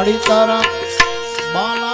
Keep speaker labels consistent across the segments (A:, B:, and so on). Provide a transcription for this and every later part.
A: માડી તારા બાલા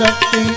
A: सकते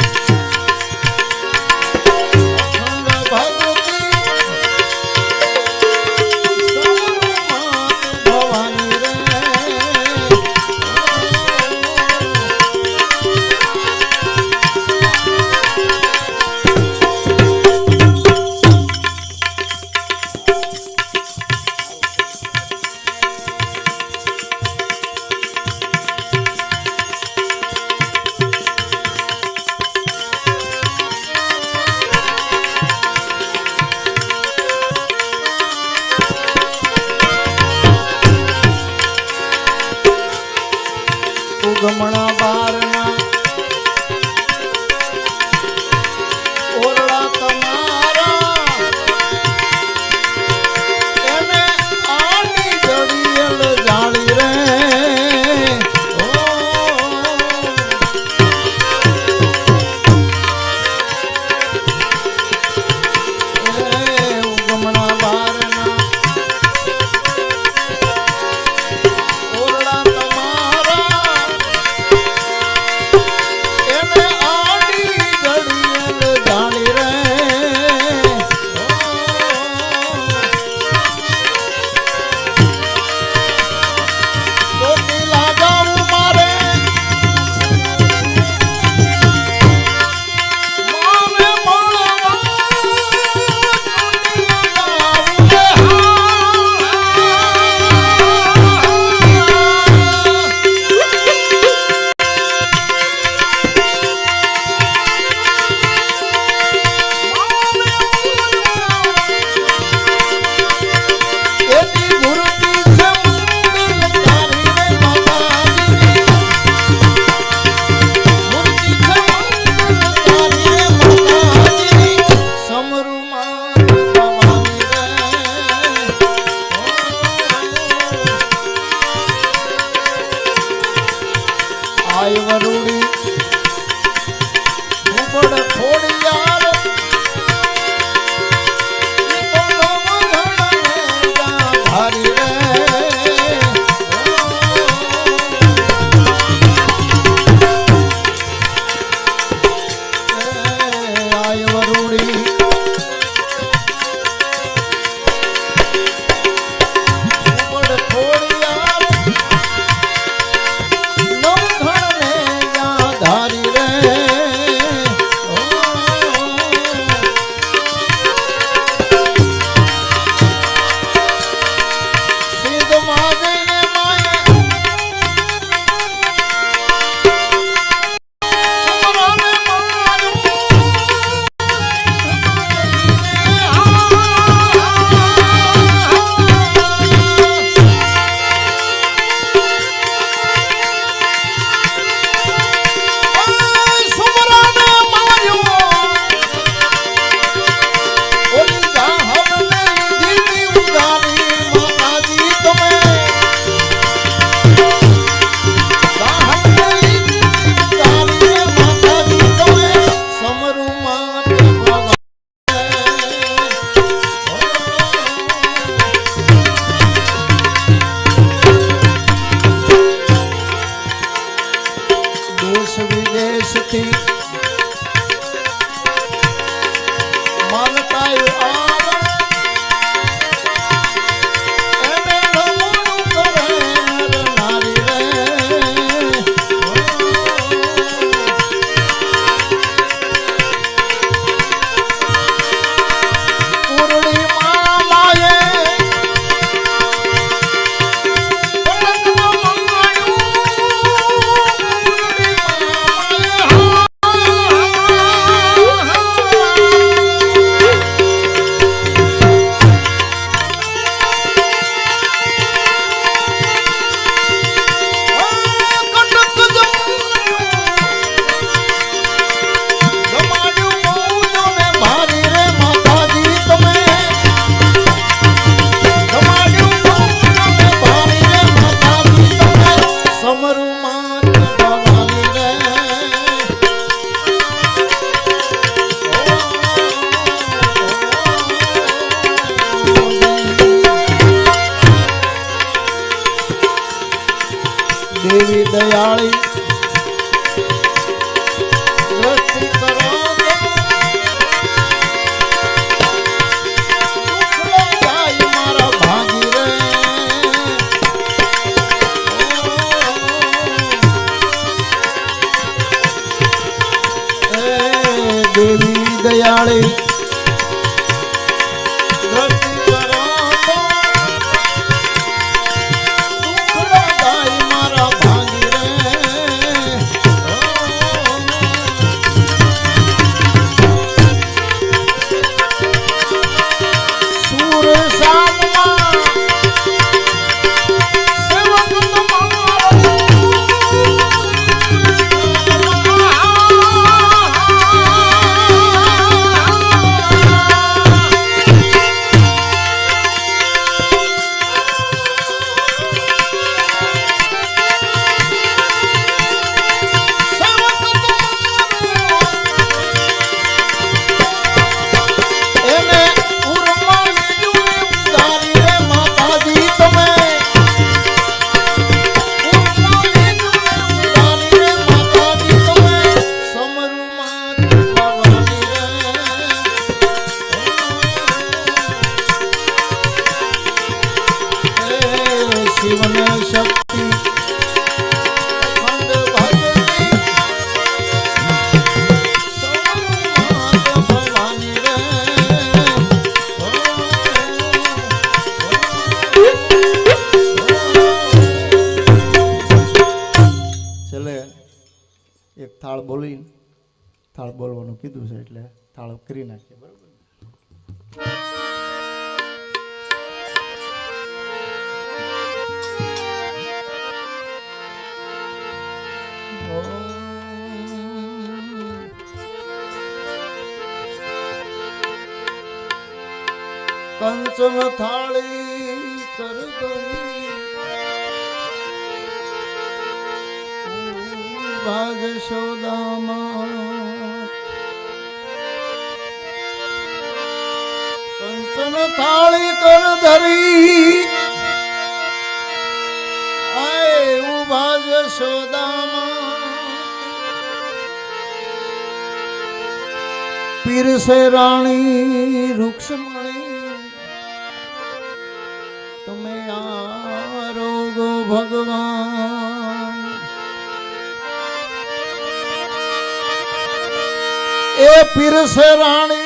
A: நாளே. થાળ બોલવાનું કીધું છે એટલે થાળ કરી નાખીએ બરાબર? કંચન થાળી કર ભાગ શોદામાં મન થાળી કર ધરી. આય ઊભા જશોદામાં પીરસે રાણી રૂક્ષમણી તમે આ રોગો ભગવાન. એ પીરસે રાણી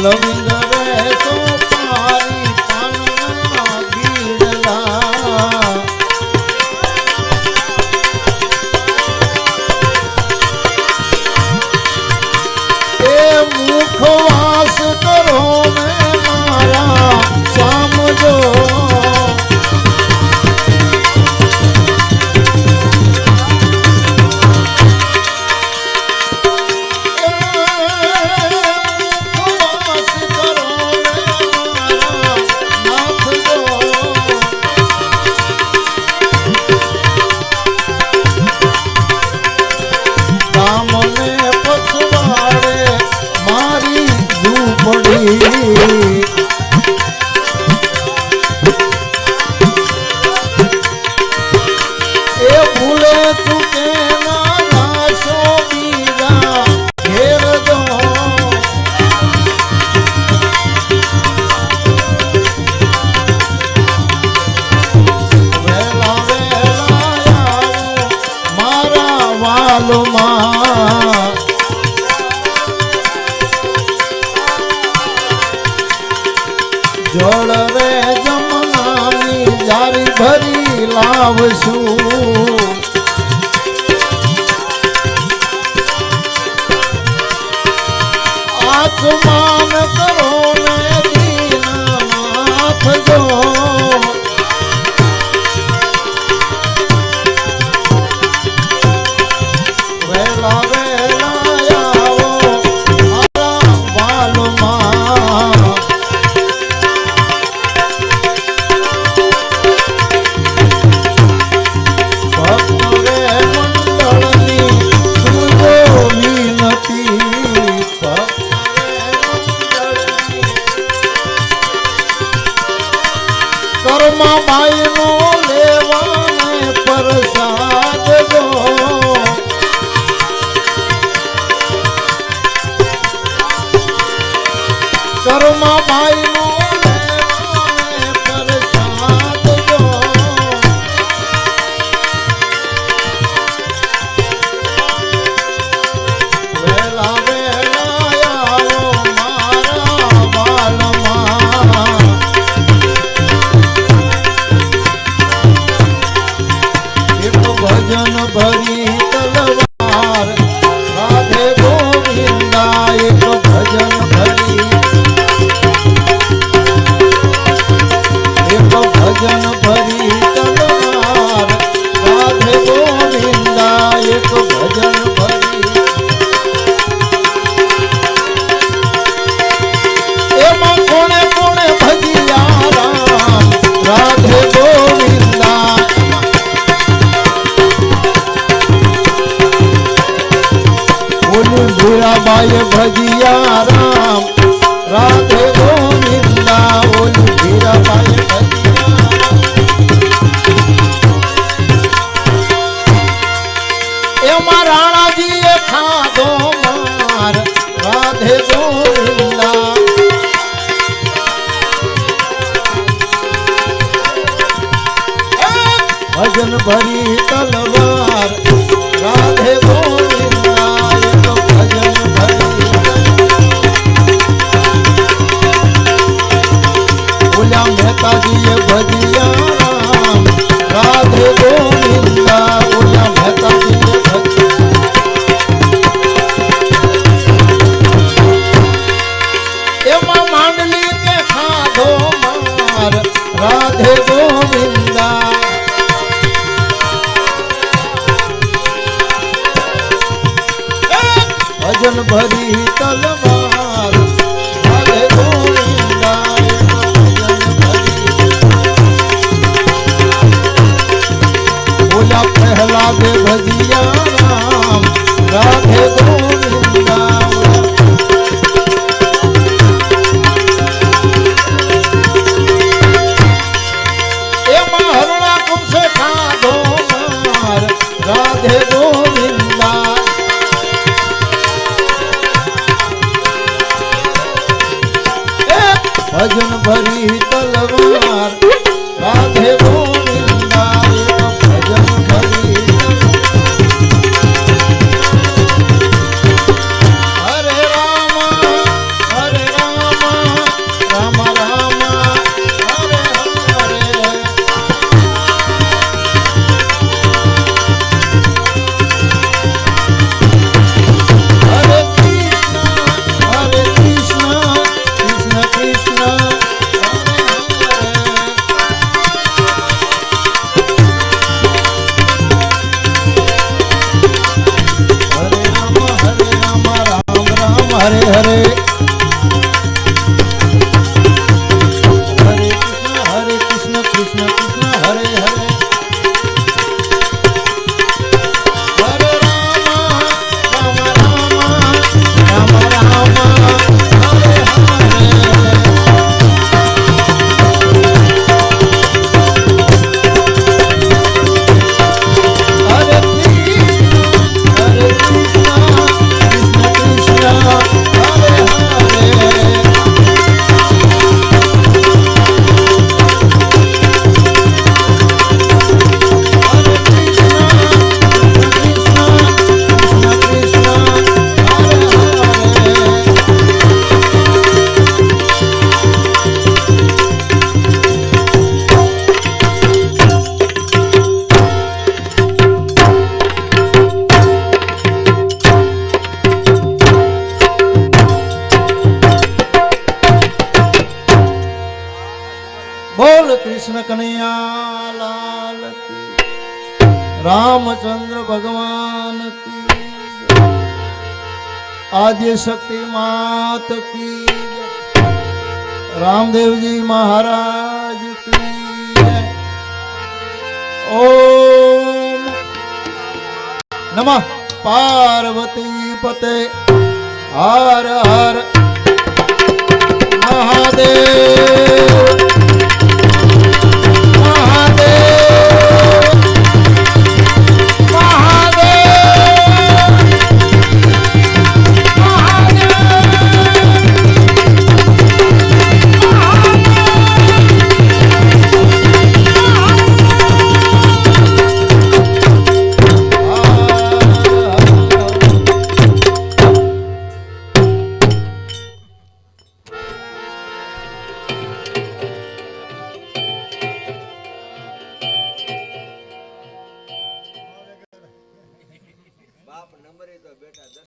A: love Vamos a ver. માં રાણાજી એ ખાધો માર. રાધે ગોવિંદા. ભજન ભરી શક્તિ માત કી. રામદેવજી મહારાજ કી. ઓમ. નમઃ. પાર્વતી પતે. હર હર. મહાદેવ.